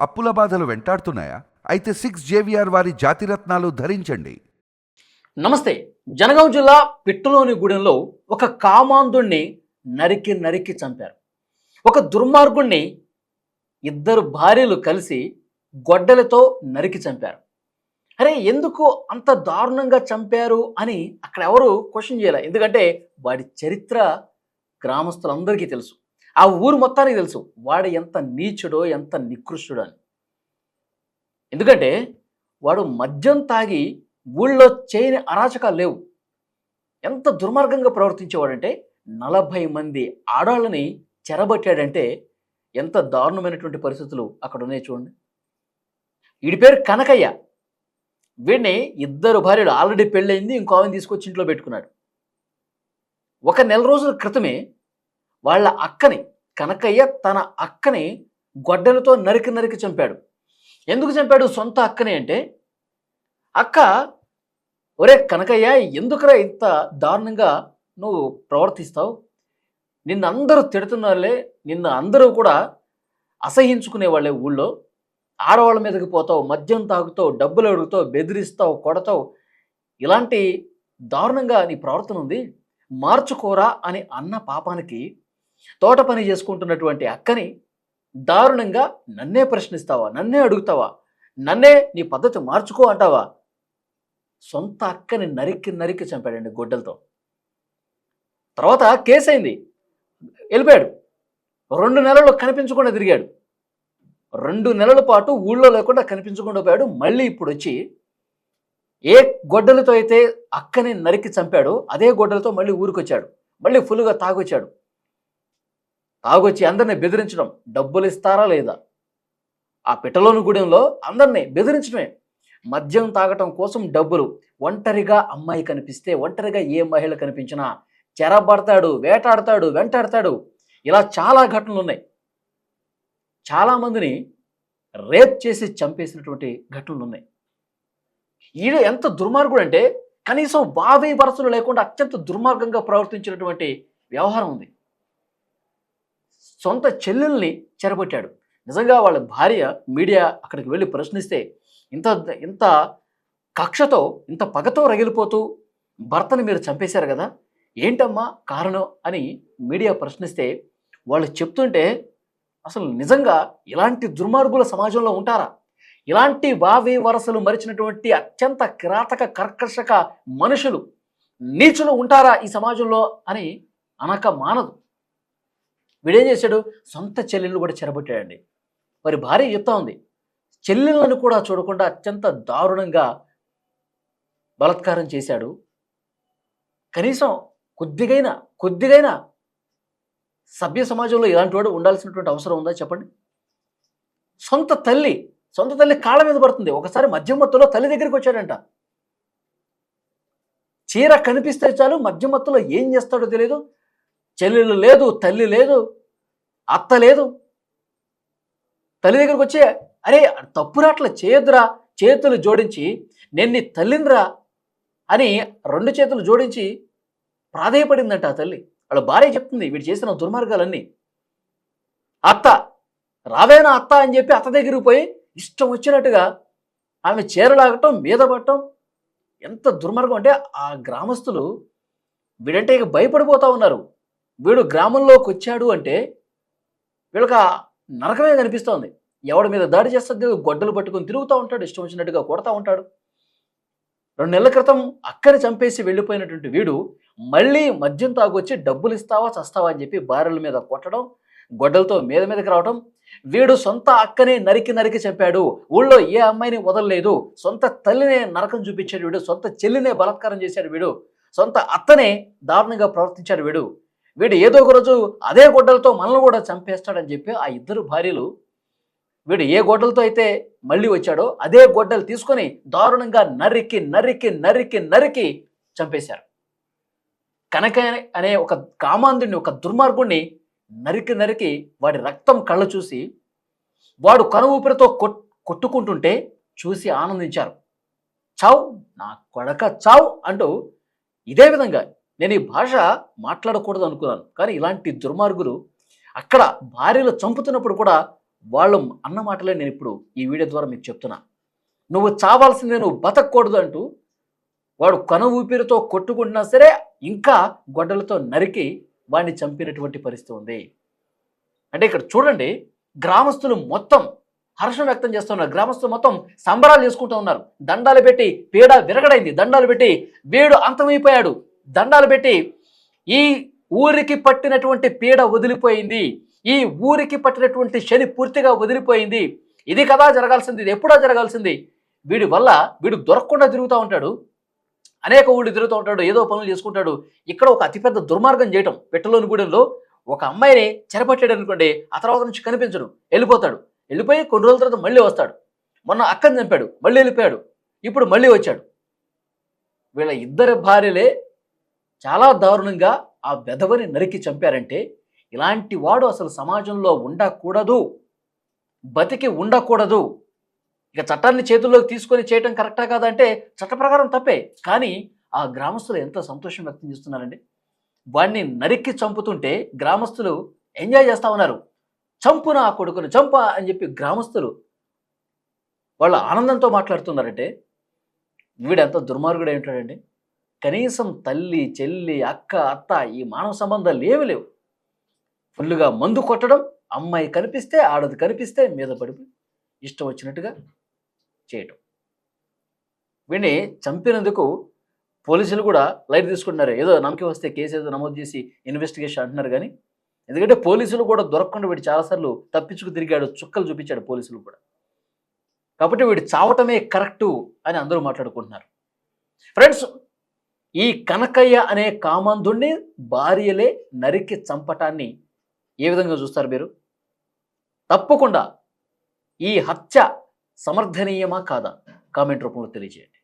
అప్పుల బాధలు వెంటాడుతున్నాయా? అయితే సిక్స్ జేవిఆర్ వారి జాతిరత్నాలు ధరించండి. నమస్తే. జనగాం జిల్లా పిట్టలోని గూడెంలో ఒక కామాంధుణ్ణి నరికి నరికి చంపారు. ఒక దుర్మార్గుణ్ణి ఇద్దరు భార్యలు కలిసి గొడ్డలతో నరికి చంపారు. అరే ఎందుకు అంత దారుణంగా చంపారు అని అక్కడ ఎవరు క్వశ్చన్ చేయాలి. ఎందుకంటే వాడి చరిత్ర గ్రామస్తులందరికీ తెలుసు. ఆ ఊరు మొత్తానికి తెలుసు. వాడు ఎంత నీచుడో ఎంత నికృష్టుడో అని. ఎందుకంటే వాడు మద్యం తాగి ఊళ్ళో చేయని అరాచకాలు లేవు. ఎంత దుర్మార్గంగా ప్రవర్తించేవాడంటే నలభై మంది ఆడాళ్ళని చెరబట్టాడంటే ఎంత దారుణమైనటువంటి పరిస్థితులు అక్కడ ఉన్నాయి చూడండి. వీడి పేరు కనకయ్య. వీడిని ఇద్దరు భార్యలు ఆల్రెడీ పెళ్ళయింది ఇంకో ఆమెను తీసుకొచ్చి ఇంట్లో పెట్టుకున్నాడు. ఒక నెల రోజుల క్రితమే వాళ్ళ అక్కని కనకయ్య తన అక్కని గొడ్డలతో నరికి నరికి చంపాడు. ఎందుకు చంపాడు సొంత అక్కని అంటే అక్క ఒరే కనకయ్య ఎందుకురా ఇంత దారుణంగా నువ్వు ప్రవర్తిస్తావు? నిన్ను అందరూ తిడుతున్నారులే నిన్ను అందరూ కూడా అసహించుకునే వాళ్ళే ఊళ్ళో. ఆడవాళ్ళ మీదకి పోతావు మద్యం తాగుతావు డబ్బులు అడుగుతావు బెదిరిస్తావు కొడతావు. ఇలాంటి దారుణంగా నీ ప్రవర్తన ఉంది. మార్చుకోరా అని అన్న పాపానికి తోట పని చేసుకుంటున్నటువంటి అక్కని దారుణంగా నన్నే ప్రశ్నిస్తావా? నన్నే అడుగుతావా? నన్నే నీ పద్ధతి మార్చుకో అంటావా? సొంత అక్కని నరికి నరికి చంపాడండి గొడ్డలతో. తర్వాత కేసు అయింది. వెళ్ళిపోయాడు. రెండు నెలలు కనిపించకుండా తిరిగాడు. రెండు నెలల పాటు ఊళ్ళో లేకుండా కనిపించకుండా పోయాడు. మళ్ళీ ఇప్పుడు వచ్చి ఏ గొడ్డలతో అయితే అక్కని నరికి చంపాడో అదే గొడ్డలతో మళ్ళీ ఊరికొచ్చాడు. మళ్ళీ ఫుల్గా తాగొచ్చాడు. తాగొచ్చి అందరినీ బెదిరించడం డబ్బులు ఇస్తారా లేదా? ఆ పిట్టలోని గూడెంలో అందరినీ బెదిరించడమే. మద్యం తాగటం కోసం డబ్బులు ఒంటరిగా అమ్మాయి కనిపిస్తే ఒంటరిగా ఏ మహిళ కనిపించినా చెరబడతాడు వేటాడతాడు వెంటాడతాడు. ఇలా చాలా ఘటనలు ఉన్నాయి చాలామందిని రేప్ చేసి చంపేసినటువంటి ఘటనలు ఉన్నాయి ఈడు ఎంత దుర్మార్గుడు అంటే కనీసం బావి వరసలు లేకుండా అత్యంత దుర్మార్గంగా ప్రవర్తించినటువంటి వ్యవహారం ఉంది. సొంత చెల్లెల్ని చెరబట్టాడు నిజంగా వాళ్ళ భార్య మీడియా అక్కడికి వెళ్ళి ప్రశ్నిస్తే ఇంత ఇంత కక్షతో ఇంత పగతో రగిలిపోతూ భర్తను మీరు చంపేశారు కదా ఏంటమ్మా కారణం అని మీడియా ప్రశ్నిస్తే వాళ్ళు చెప్తుంటే అసలు నిజంగా ఇలాంటి దుర్మార్గుల సమాజంలో ఉంటారా? ఇలాంటి వావి వరసలు మరిచినటువంటి అత్యంత కిరాతక కర్కర్షక మనుషులు నీచులు ఉంటారా ఈ సమాజంలో అని అనక మానదు. వీడేం చేశాడు? సొంత చెల్లెళ్ళు కూడా చెరబట్టాడండి. మరి భార్య చెప్తా ఉంది. చెల్లెళ్ళను కూడా చూడకుండా అత్యంత దారుణంగా బలత్కారం చేశాడు. కనీసం కొద్దిగైనా కొద్దిగైనా సభ్య సమాజంలో ఇలాంటి వాడు ఉండాల్సినటువంటి అవసరం ఉందా చెప్పండి? సొంత తల్లి సొంత తల్లి కాళ్ళ మీద పడుతుంది. ఒకసారి మధ్యమత్తులో తల్లి దగ్గరికి వచ్చాడంట. చీర కనిపిస్తే చాలు మధ్యమత్తులో ఏం చేస్తాడో తెలియదు చెల్లెలు లేదు తల్లి లేదు అత్త లేదు. తల్లి దగ్గరికి వచ్చి అరే తప్పురాట్ల అట్లా చేతులు జోడించి నేను నీ తల్లినిరా అని రెండు చేతులు జోడించి ప్రాధేయపడిందంట ఆ తల్లి. వాళ్ళ భార్య చెప్తుంది వీడు చేసిన దుర్మార్గాలన్నీ అత్త రావేనా అత్త అని చెప్పి అత్త దగ్గరికి పోయి ఇష్టం వచ్చినట్టుగా ఆమె చీరలాగటం మీద పడటం ఎంత దుర్మార్గం అంటే ఆ గ్రామస్తులు వీడంటే ఇక భయపడిపోతూ ఉన్నారు. వీడు గ్రామంలోకి వచ్చాడు అంటే వీళ్ళకి నరకమే కనిపిస్తోంది. ఎవడి మీద దాడి చేస్తుంది? గొడ్డలు పట్టుకొని తిరుగుతూ ఉంటాడు ఇష్టం వచ్చినట్టుగా కొడతా ఉంటాడు. రెండు నెలల క్రితం అక్కని చంపేసి వెళ్ళిపోయినటువంటి వీడు మళ్ళీ మద్యం తాగొచ్చి డబ్బులు ఇస్తావా చస్తావా అని చెప్పి భార్యల మీద కొట్టడం గొడ్డలతో మీద మీదకి రావడం వీడు సొంత అక్కనే నరికి నరికి చంపాడు. ఊళ్ళో ఏ అమ్మాయిని వదలలేదు. సొంత తల్లినే నరకం చూపించాడు వీడు. సొంత చెల్లినే బలాత్కారం చేశాడు వీడు. సొంత అత్తనే దారుణంగా ప్రవర్తించాడు వీడు. వీడు ఏదో ఒక రోజు అదే గొడ్డలతో మనల్ని కూడా చంపేస్తాడని చెప్పి ఆ ఇద్దరు భార్యలు వీడు ఏ గొడ్డలతో అయితే మళ్ళీ వచ్చాడో అదే గొడ్డలు తీసుకొని దారుణంగా నరికి నరికి నరికి నరికి చంపేశారు. కనక అనే ఒక కామాంధుడిని ఒక దుర్మార్గుణ్ణి నరికి నరికి వాడి రక్తం కళ్ళు చూసి వాడు కను ఊపిరితో కొట్టుకుంటుంటే చూసి ఆనందించారు. చావు నా కొడక చావు అంటూ ఇదే విధంగా నేను ఈ భాష మాట్లాడకూడదు అనుకున్నాను. కానీ ఇలాంటి దుర్మార్గులు అక్కడ భార్యలు చంపుతున్నప్పుడు కూడా వాళ్ళు అన్న మాటలే నేను ఇప్పుడు ఈ వీడియో ద్వారా మీకు చెప్తున్నా. నువ్వు చావాల్సిందే నువ్వు బతకూడదు అంటూ వాడు కన ఊపిరితో కొట్టుకుంటున్నా సరే ఇంకా గొడ్డలతో నరికి వాడిని చంపినటువంటి పరిస్థితి ఉంది. అంటే ఇక్కడ చూడండి గ్రామస్తులు మొత్తం హర్షం వ్యక్తం చేస్తున్నారు గ్రామస్తులు మొత్తం సంబరాలు చేసుకుంటూ ఉన్నారు. దండాలు పెట్టి పీడ విరగడైంది. దండాలు పెట్టి వీడు అంతమైపోయాడు. దండాలు పెట్టి ఈ ఊరికి పట్టినటువంటి పీడ వదిలిపోయింది. ఈ ఊరికి పట్టినటువంటి శని పూర్తిగా వదిలిపోయింది. ఇది కదా జరగాల్సింది ఇది ఎప్పుడో జరగాల్సింది? వీడి వల్ల వీడు దొరకకుండా తిరుగుతూ ఉంటాడు. అనేక ఊళ్ళు తిరుగుతూ ఉంటాడు ఏదో పనులు చేసుకుంటాడు. ఇక్కడ ఒక అతిపెద్ద దుర్మార్గం చేయటం పెట్టలోని గూడెంలో ఒక అమ్మాయిని చెరపట్టాడు అనుకోండి ఆ తర్వాత నుంచి కనిపించడు వెళ్ళిపోతాడు. వెళ్ళిపోయి కొన్ని రోజుల తర్వాత మళ్ళీ వస్తాడు. మొన్న అక్కని చంపాడు మళ్ళీ వెళ్ళిపోయాడు ఇప్పుడు మళ్ళీ వచ్చాడు. వీళ్ళ ఇద్దరి భార్యలే చాలా దారుణంగా ఆ వెధవని నరికి చంపారంటే ఇలాంటి వాడు అసలు సమాజంలో ఉండకూడదు. బతికి ఉండకూడదు. ఇక చట్టాన్ని చేతుల్లోకి తీసుకొని చేయటం కరెక్టా కాదంటే చట్ట ప్రకారం తప్పే. కానీ ఆ గ్రామస్తులు ఎంత సంతోషం వ్యక్తం చేస్తున్నారండి. వాడిని నరికి చంపుతుంటే గ్రామస్తులు ఎంజాయ్ చేస్తా ఉన్నారు. చంపు నా కొడుకును చంప అని చెప్పి గ్రామస్తులు వాళ్ళు ఆనందంతో మాట్లాడుతున్నారంటే వీడెంత దుర్మార్గుడు ఉంటాడండి. కనీసం తల్లి చెల్లి అక్క అత్త ఈ మానవ సంబంధాలు ఏమి లేవు. ఫుల్లుగా మందు కొట్టడం అమ్మాయి కనిపిస్తే ఆడది కనిపిస్తే మీద పడిపోయి ఇష్టం వచ్చినట్టుగా చేయటం. వీడిని చంపినందుకు పోలీసులు కూడా లైట్ తీసుకుంటున్నారు. ఏదో నమ్మకి వస్తే కేసు ఏదో నమోదు చేసి ఇన్వెస్టిగేషన్ అంటున్నారు కానీ ఎందుకంటే పోలీసులు కూడా దొరకకుండా వీడు చాలాసార్లు తప్పించుకు తిరిగాడు చుక్కలు చూపించాడు పోలీసులు కూడా. కాబట్టి వీడు చావటమే కరెక్టు అని అందరూ మాట్లాడుకుంటున్నారు. ఫ్రెండ్స్ ఈ కనకయ్య అనే కామందుణ్ణి భార్యలే నరికి చంపటాన్ని ఏ విధంగా చూస్తారు మీరు? తప్పకుండా ఈ హత్య సమర్థనీయమా కాదా? కామెంట్ రూపంలో తెలియజేయండి.